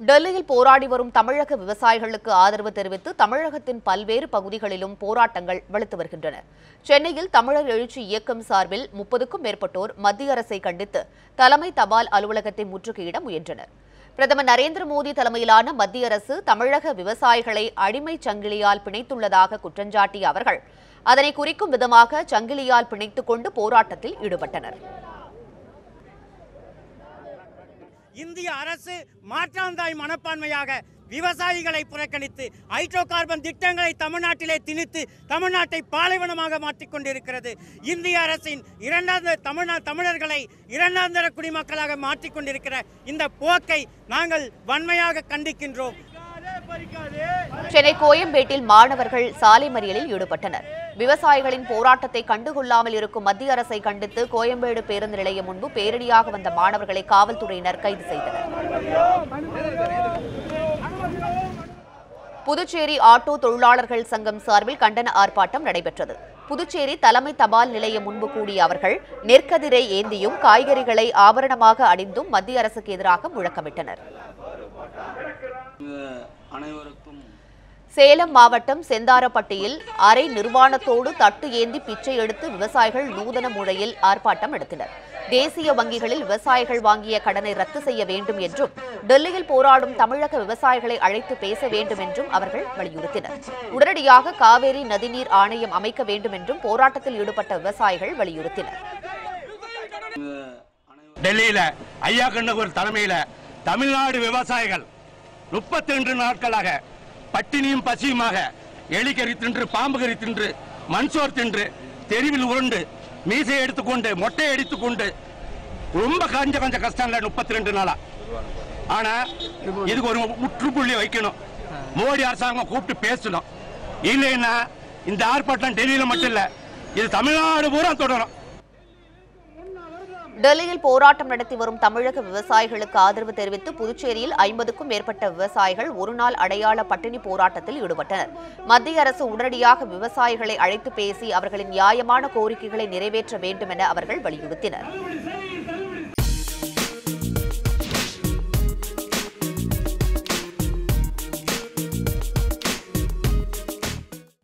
டெல்லியில் போராடி வரும் தமிழக விவசாயிகளுக்கு ஆதரவு தெரிவித்து தமிழகத்தின் பல்வேறு பகுதிகளிலும் போராட்டங்கள் வலுத்து வருகின்றன. சென்னையில் தமிழர் எழுச்சி இயக்கம் சார்பில் முப்பதுக்கும் மேற்பட்டோர் மத்திய அரசை கண்டித்து தலைமை தபால் அலுவலகத்தை முற்றுகையிட முயன்றனர். பிரதமர் நரேந்திர மோடி தலைமையிலான மத்திய அரசு தமிழக விவசாயிகளை அடிமை சங்கிலியால் பிணைத்துள்ளதாக குற்றஞ்சாட்டிய அவர்கள் அதனை குறிக்கும் விதமாக சங்கிலியால் பிணைத்துக் கொண்டு போராட்டத்தில் ஈடுபட்டனர். இந்திய அரசு மாற்றாந்தாய் மனப்பான்மையாக விவசாயிகளை புறக்கணித்து ஹைட்ரோ கார்பன் திட்டங்களை தமிழ்நாட்டிலே திணித்து தமிழ்நாட்டை பாலைவனமாக மாற்றிக்கொண்டிருக்கிறது. இந்திய அரசின் இரண்டாம் தமிழ்நா தமிழர்களை இரண்டாம் தர குடிமக்களாக மாற்றிக்கொண்டிருக்கிற இந்த போக்கை நாங்கள் வன்மையாக கண்டிக்கின்றோம். சென்னை கோயம்பேட்டில் மாணவர்கள் சாலை மறியலில் ஈடுபட்டனர். விவசாயிகளின் போராட்டத்தை கண்டுகொள்ளாமல் இருக்கும் மத்திய அரசை கண்டித்து கோயம்பேடு பேருந்து நிலையம் முன்பு பேரணியாக வந்த மாணவர்களை காவல்துறையினர் கைது செய்தனர். புதுச்சேரி ஆட்டோ தொழிலாளர்கள் சங்கம் சார்பில் கண்டன ஆர்ப்பாட்டம் நடைபெற்றது. புதுச்சேரி தலைமை தபால் நிலையம் முன்பு கூடிய அவர்கள் நெற்கதிரை ஏந்தியும் காய்கறிகளை ஆபரணமாக அணிந்தும் மத்திய அரசுக்கு எதிராக முழக்கமிட்டனர். அனைவருக்கும் சேலம் மாவட்டம் செந்தாரப்பட்டியில் அரை நிர்வாணத்தோடு தட்டு ஏந்தி பிச்சை எடுத்து விவசாயிகள் நூதன முறையில் ஆர்ப்பாட்டம் நடத்தினர் தேசிய வங்கிகளில் விவசாயிகள் வாங்கிய கடனை ரத்து செய்ய வேண்டும் என்றும் டெல்லியில் போராடும் தமிழக விவசாயிகளை அழைத்து பேச வேண்டும் என்றும் அவர்கள் வலியுறுத்தினர். உடனடியாக காவேரி நதிநீர் ஆணையம் அமைக்க வேண்டும் என்றும் போராட்டத்தில் ஈடுபட்ட விவசாயிகள் வலியுறுத்தினர். டெல்லியில ஐயா கண்ணகூர் தலைமையில தமிழ்நாடு விவசாயிகள் முப்பத்தி ரெண்டு நாட்களாக பட்டினியும் பசியுமாக. எலிக்கறி தின்று பாம்பு கறி தின்று மண்சோர் தின்று தெருவில் உருண்டு மீசை எடுத்துக்கொண்டு மொட்டையை அடித்துக்கொண்டு ரொம்ப கஞ்ச கொஞ்சம் கஷ்டம் இல்லை முப்பத்தி ரெண்டு நாளா. ஆனா இதுக்கு ஒரு முற்றுப்புள்ளி வைக்கணும். மோடி அரசாங்கம் கூப்பிட்டு பேசணும். இல்லைன்னா இந்த ஆர்ப்பாட்டம் டெல்லியில மட்டும் இல்ல இது தமிழ்நாடு பூரா தொடரும். டெல்லியில் போராட்டம் நடத்தி வரும் தமிழக விவசாயிகளுக்கு ஆதரவு தெரிவித்து புதுச்சேரியில் ஐம்பதுக்கும் மேற்பட்ட விவசாயிகள் ஒருநாள் அடையாள பட்டினி போராட்டத்தில் ஈடுபட்டனர். மத்திய அரசு உடனடியாக விவசாயிகளை அழைத்து பேசி அவர்களின் நியாயமான கோரிக்கைகளை நிறைவேற்ற வேண்டும் என அவர்கள் வலியுறுத்தினர்.